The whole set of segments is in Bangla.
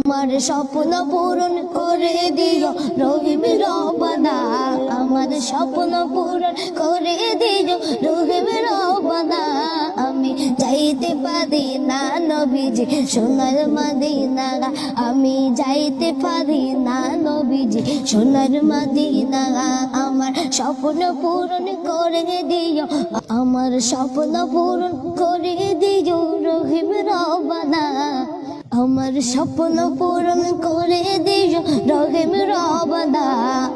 আমার স্বপ্ন পূরণ করে দিও। রহিম রবানা আমার স্বপ্ন পূরণ করে দিও। রহিম রবানা আমি যাইতে পারি না নবীজি। সোনার মাদিনা আমি যাইতে পারি না নবীজি। সোনার মাদিনা আমার স্বপ্ন পূরণ করে দিও। আমার স্বপ্ন পূরণ করে দিও রহিম রবানা আমার স্বপ্ন পূরণ করে দিও, রহিম রবানা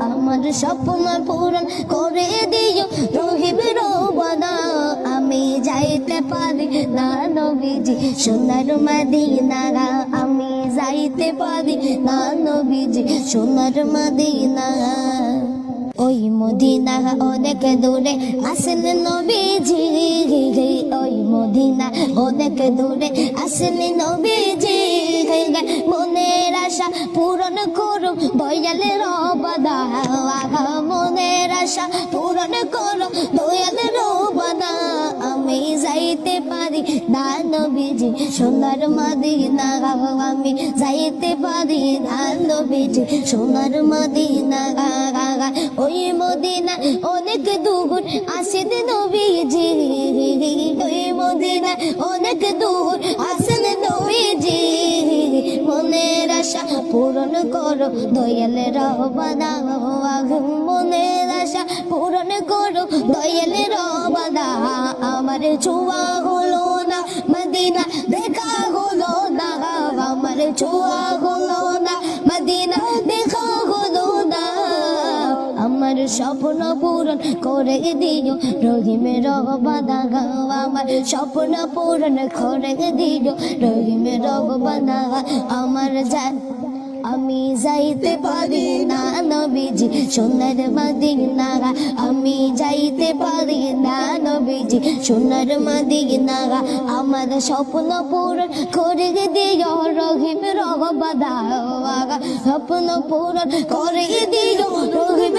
আমার স্বপ্ন পূরণ করে দিও, রহিম রবদা আমি যাইতে পারি না নবীজি, সোনার মদিনা আমি যাইতে পারি না নবীজি, সোনার মদিনা মদিনা অনেক দূরে আসেন নবীজি। ওই মদিনা অনেক দূরে আসেন নবীজি। মনের আশা পূরণ করো দয়ালে রবাদা মনের আশা পূরণ করো দয়ালে রবাদা আমি যাইতে পারি না নবীজি, সোনার মদিনা। আমি যাইতে পারি না নবীজি, সোনার মদিনা। ওই মদিনা অনেক দূর আসেন নবীজি। ওই মদিনা অনেক দূর আসেন নবীজি। মনের আশা পূরণ করো, দয়াল রবানা মনের আশা পূরণ করো, দয়াল রবানা আমার ছোঁয়া হলো না মদিনা দেখা হলো না, আমার ছোঁয়া স্বপ্ন পূরণ করে দিও রহিমের রবানা আমার স্বপ্ন পূরণ করে দিও রহিমের রবানা আমার জান আমি যাইতে পারি না নবীজি, সোনার মদিনা আমি যাইতে পারি না নবীজি, সোনার মদিনা আমার স্বপ্ন পূরণ করে দিও রহিম রবানা স্বপ্ন পূরণ করে দিও রহিম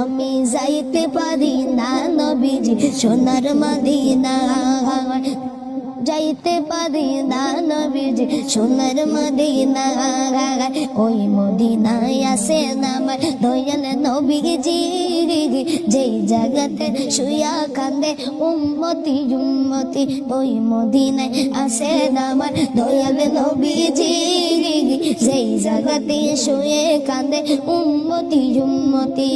আমি যাইতে পারি না নবীজি, সোনার মদিনা। যাইতে পারি না নবীজি, সোনার মদিনা। ওই মদিনায় আসে আমার দয়াল নবীজি। যেই জায়গাতে শুয়া কান্দে, উম্মতি উম্মতি ওই মদিনায় আসে দামার দয়াল নবীজি। যেই জগতে শুয়ে কান্দে, উম্মতি উম্মতি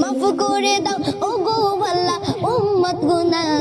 মাফ করে দাও ও গো আল্লাহ, উম্মত গুনাগার